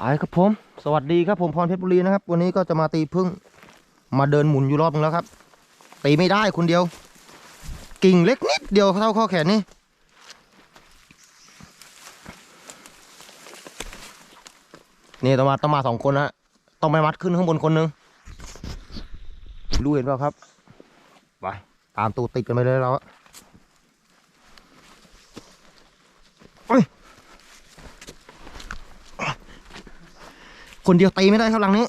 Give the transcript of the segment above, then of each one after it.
ไปครับผม สวัสดีครับผมพรเพชรบุรีนะครับ วันนี้ก็จะมาตีพึ่งมาเดินหมุนอยู่รอบนึงแล้วครับ ตีไม่ได้คนเดียว กิ่งเล็กนิดเดียวเท่าข้อแขนนี่นี่ต้องมาต้องมาสองคนนะต้องไปมัดขึ้นข้างบนคนหนึงรู้เห็นเปล่าครับไปตามตูติดกันไปเลยเราอะเอ้ย คนเดียวตีไม่ได้ครับลังนี้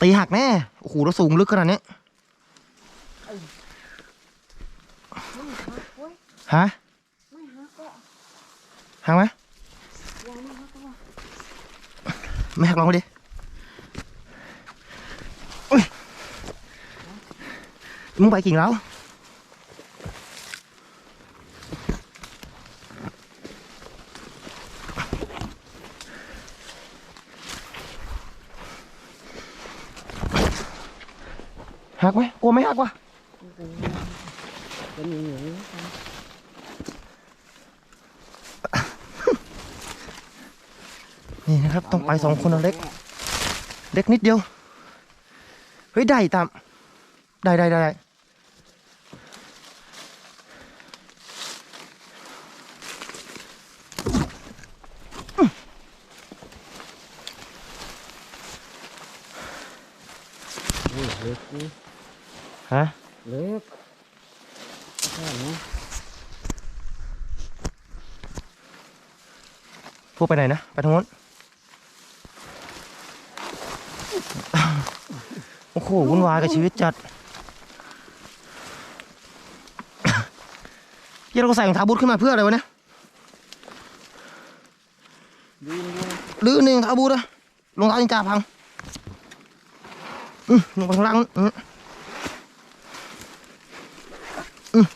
ตีหักแน่ โอ้โหแล้วสูงลึกขนาดนี้ฮะไม่ฮักก็หักไหมไม่หักลองไปดิอุ๊ยมึงไปกิ่งแล้ว หักไหมกลัวไม่หักวะเป็นอย่างนี้นี่นะครับต้องไปสองคนเอาเล็ก เล็กนิดเดียว เฮ้ยได้ตาม ได้ได้ได้ได้นี่เล็กนี่ ฮะเล็กแค่นี้พวกไปไหนนะ ไปทางโน้น โอ้โห วุ่นวายกับชีวิตจัดเหี้ยังเราก็ใส่รองเท้าบูทขึ้นมาเพื่ออะไรวะเนี่ยยืนยืนลื่นนี่รองเท้าบูทอะรองเท้าจิงจ่าพังอืมลงไปข้างล่างนู้นอืม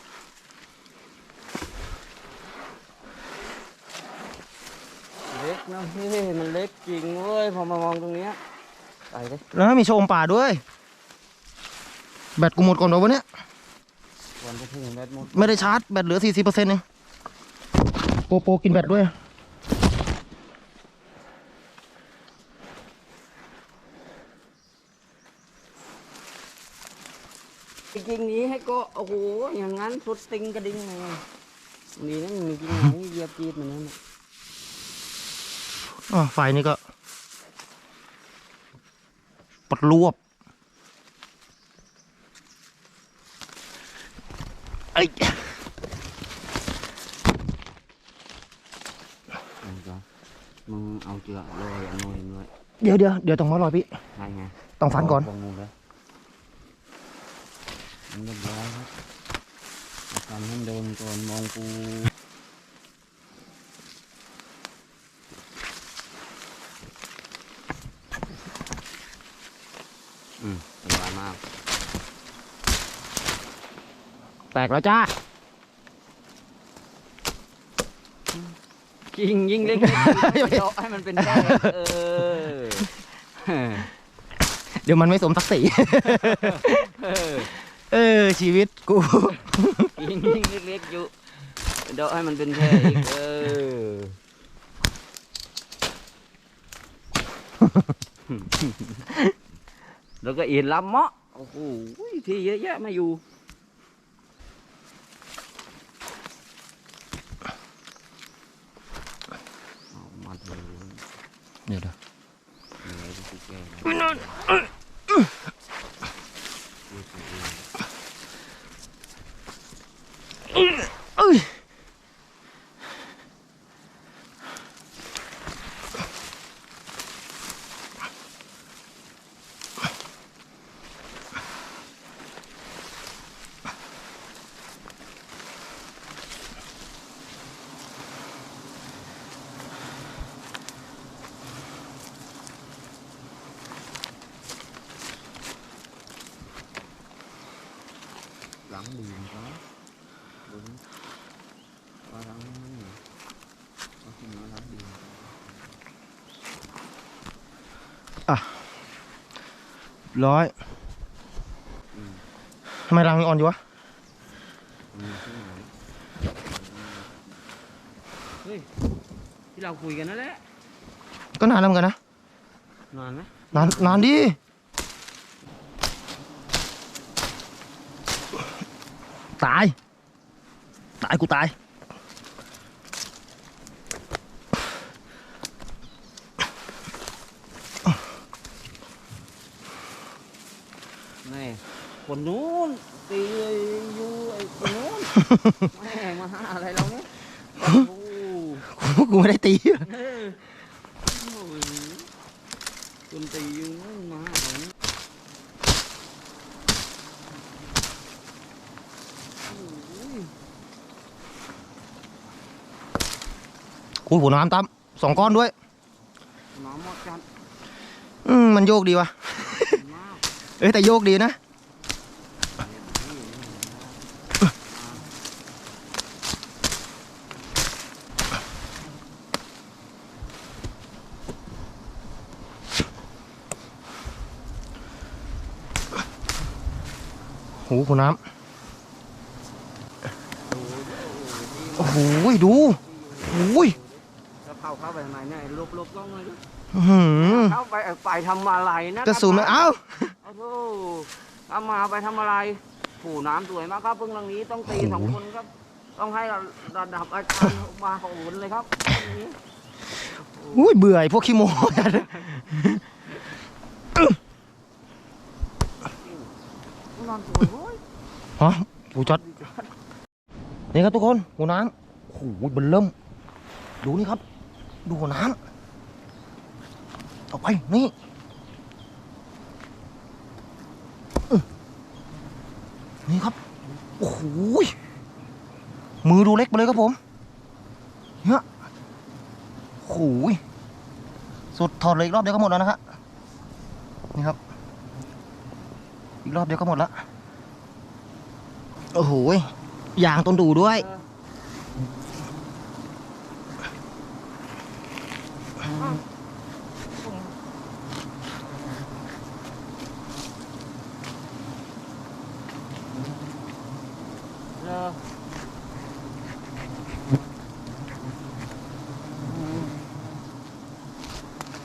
เล็กนะเฮ้ยมันเล็กจริงเว้ยพอมามองตรงเนี้ยไป เลยแล้วมีโชมป่าด้วย แบตกูหมดก่อนเดี๋ยววันเนี้ยก่อนจะถึงแบตหมดไม่ได้ชาร์จแบตเหลือ40%เองโปโปกินแบตด้วยจริงๆนี้ให้ก็โอ้โหอย่างนั้นสุดติงกระดิ่งเลยนี่นั่นมีกิ่งไหนเหยียบจีดมันนั่นน่ะอ๋อไฟนี่ก็ ปดรวบเอ้ยเอาจ้ะมึงเอาเจือลอยเอาหน่อยหน่อยเดี๋ยวเดี๋ยวเดี๋ยวต้องมาลอยพี่ใช่ไงต้องฟันก่อนลงมือเลยมันเรียบร้อยครับเอาฟันให้โดนก่อนมองกู อืมสบายมาก แตกแล้วจ้ายิงยิงเล็กๆเจาะให้มันเป็นแค่เออเดี๋ยวมันไม่สมศักดิ์ศรีเออเออชีวิตกูยิงยิงเล็กๆอยู่เจาะให้มันเป็นแค่อีกเออ แล้วก็เอียนลำเมาะโอ้โหที่เยอะแยะมาอยู่เอามาเถอะเดี๋ยวเดี๋ยวเหนื่อยที่แก้นะ เอ้ย หลังดีนก็ดึงว่าหลังนี่ว่าขึ้นมาหลังดีนร้อยอืมทำไมรังยังอ่อนอยู่วะมีที่ไหนเฮ้ยที่เราคุยกันนั่นแหละก็นานแล้วเหมือนกันนะนานไหมนานนานดิ ตายตายกูตายแม่คนนู้นตีอยู่ไอ้คนนู้น แม่มาหาอะไรเราเนี่ยโอ้โห กูไม่ได้ตี เออโอ้ยคนตีอยู่นู่นมาหาเราเนี่ยโอ้ย กูหัวน้ำตั้มสองก้อนด้วยน้ำหมดจัดอืมมันโยกดีวะมากเอ้ยแต่โยกดีนะโอ้โหหัวน้ำ โอ้โหดูโอ้ยแล้ว เข้าเข้าไปทำไมเนี่ยลบลบกล้องเลยดิอื้อหือเข้าไปไปทำอะไรนะกระสุนมันเอ้าโอ้โหเอามาไปทำอะไรผูน้ำสวยมากครับเพิ่งลังนี้ต้องตีสองคนครับ ต้องให้ระดับอาจารย์มาของหุ่นเลยครับอย่างนี้อุ้ยเบื่อไอ้พวกขี้โม้นอนสวยเว้ยฮะหูจอดนี่ครับทุกคนหัวน้ำโอ้โหเบนเริ่ม ดูนี่ครับ ดูน้ำต่อไปนี่นี่ครับ โอ้โหยมือดูเล็กไปเลยครับผมเนี่ยโอ้โหยสุดถอดเลยอีกรอบเดียวก็หมดแล้วนะฮะนี่ครับ อีกรอบเดียวก็หมดล้วโอ้โหยยางต้นดูด้วย เออ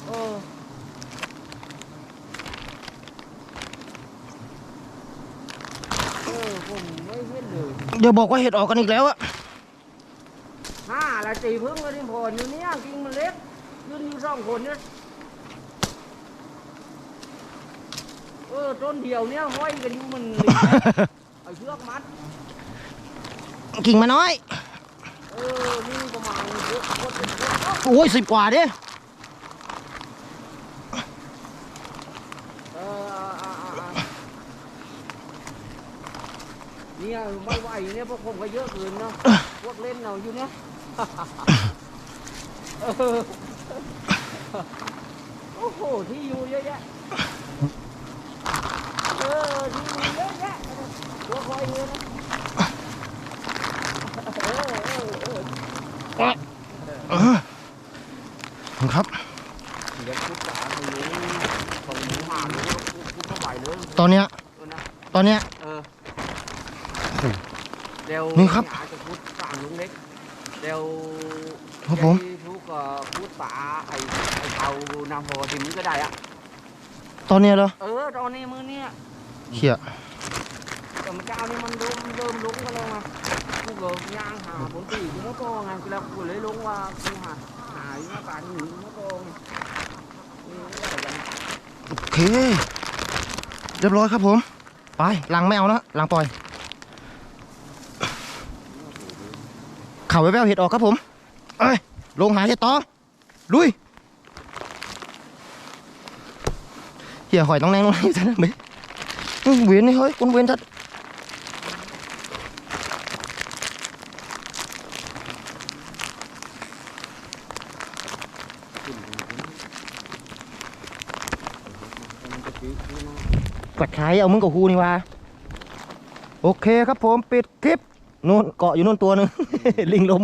เออเออ ผมไม่เห็นเลยเดี๋ยวบอกว่าเห็ดออกกันอีกแล้วอะห้าละตีพึ่งแล้วนี่พออยู่เนี่ยกิ่งมันเล็กยืนอยู่สองคนเนี่ยเออต้นเดียวเนี่ยห้อยกันอยู่มันเลยเอาเชือกมัด กิ่งมาน้อย เออ นี่ประมาณเยอะโคตรเป็นโคตรเนอะ โอ้ยสิบกว่าเด้ เอออ่าอ่าอ่า เนี่ยไม่ไหวเนี่ยพวกผมก็เยอะเกินเนาะพวกเล่นเราอยู่เนี่ยเออโอ้โหที่อยู่เยอะแยะเออที่อยู่เยอะแยะตัวคอยเงินนะเออเออเออเออครับเดี๋ยวพูดจ๋าไปเลยของหมูหมาเลยพูดพูดไม่ไหวเลยตอนเนี้ยเออนะตอนเนี้ย เออเดี๋ยวนี่ครับหาจะพูดสั่งลุงเล็กเดี๋ยวครับผมยายทุกก็พูดป่าไอ้ไอ้เตานำพอดิมก็ได้อะตอนเนี้ยเหรอเออตอนนี้มือเนี่ยเขี่ยแต่มันเจ้านี่มันเริ่มเริ่มลุกกันแล้วไงกูก็ย่างหาผลตีกูไม่โตไงแล้วกูเลยลุกว่ากูหาหาอยู่หน้าป่าที่หนีกูไม่โตไงนี่อะไรกันโอเคเรียบร้อยครับผม ไปลังไม่เอาแล้วลังปล่อย เข่าแววๆเห็ดออกครับผม เอ้ย ลงหาเห็ดต่อ ลุยเหี้ยหอยต้องแนงลงนี่ซะนะเบ้อื้อเวียนนี่เฮ้ยคนเวียนจัดขึ้นไปหมดเลยมัดใช้เอามึงกับฮูนี่ว่าโอเคครับผม ปิดคลิป นู่นเกาะอยู่นู่นตัวหนึ่ง ลิงลม